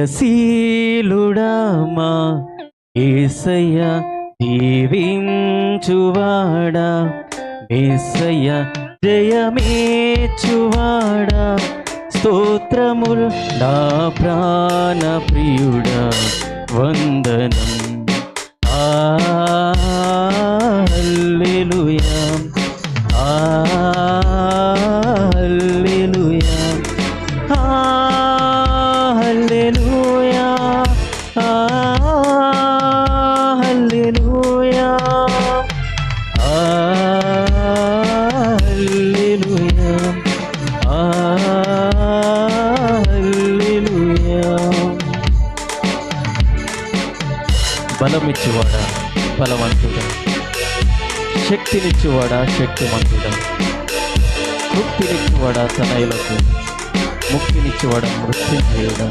జయశీలుడా మా ఏసయ్య దీవించువాడా. ఏసయ్య జయమేచువాడా స్తోత్రములు నా ప్రాణ ప్రియుడా వందనం బలమిచ్చువాడా? బలవంతుడా? శక్తినిచ్చువాడా? శక్తివంతుడా ముక్తినిచ్చువాడా తనయులకు? ముక్తినిచ్చువాడా? మృత్యుంజయుడా?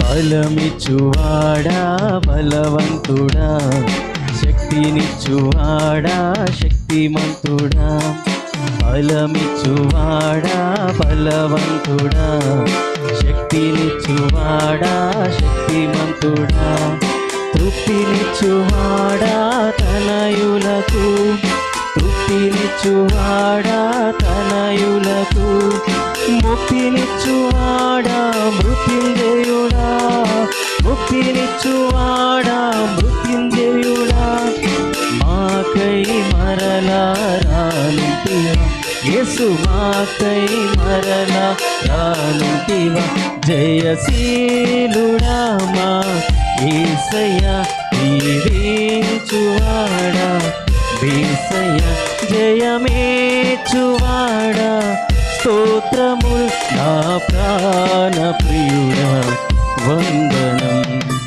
బలమిచ్చువాడా? బలవంతుడా? శక్తినిచ్చువాడా? శక్తిమంతుడా? బలమిచ్చువాడా బలవంతుడా? శక్తినిచ్చువాడా శక్తిమంతుడా? తృప్తినిచ్చువాడా తనయులకు? తృప్తినిచ్చువాడా తనయులకు? ముక్తినిచ్చువాడా మృత్యుంజయుడా? ముక్తినిచ్చువాడా యేసు మాకై మరలా రానుంటివా జయశీలుడా మా ఏసయ్య వీరేచువాడా బేసయ్య జయమేచువాడా. స్తోత్రముల్ నా ప్రాణ ప్రియుడా వందనం.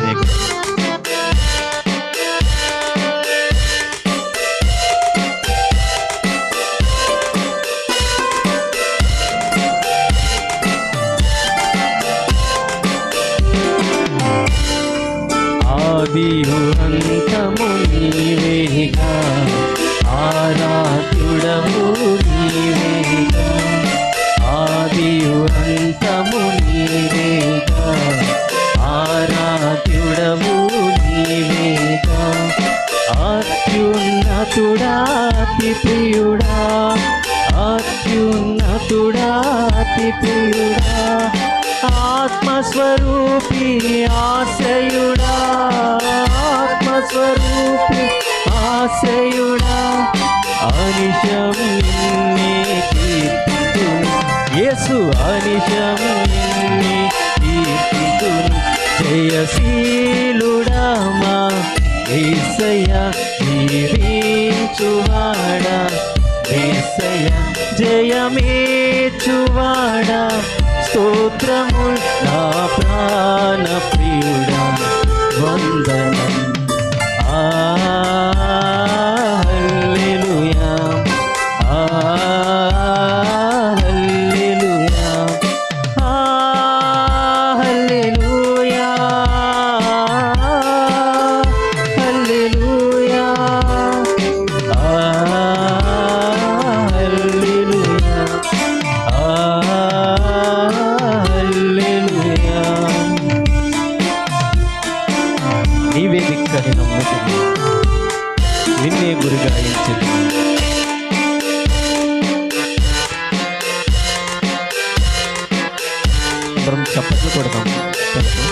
ఆరాధ్యుడము నీవే కదా అంతము నీవేగా ఆరా ఆత్మస్వరూపి ఆశయుడా ఆత్మస్వరూపి ఆశయుడా. అనిశం నిన్నే యేసు అనిశం నిన్నే కీర్తితును. జయశీలుడా మా ఏసయ్య జీవించువాడా. ఏసయ్య జయమేచువాడా. స్తోత్రము నా ప్రాణ ప్రియుడా వందనం చప్పట్లు కొడదాం తెలుసు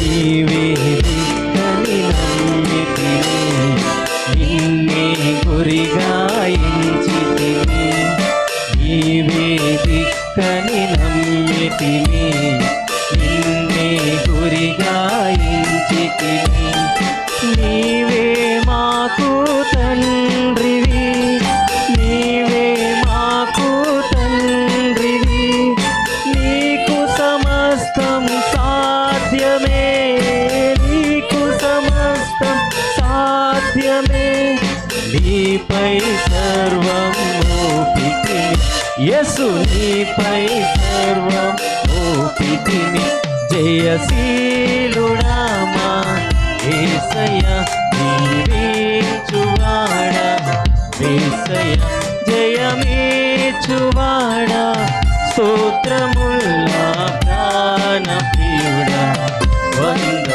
నీవే నమ్మితిని నిన్నే గురిగా నమ్మితిని నీపై సర్వం ఓపితిని యేసు నీపై సర్వం ఓపితిని జయశీలుడామా ఏసయ జీవించువాడా ఏసయ జయమేచువాడా. స్తోత్రముల్లా ప్రాణ ప్రియుడా వంద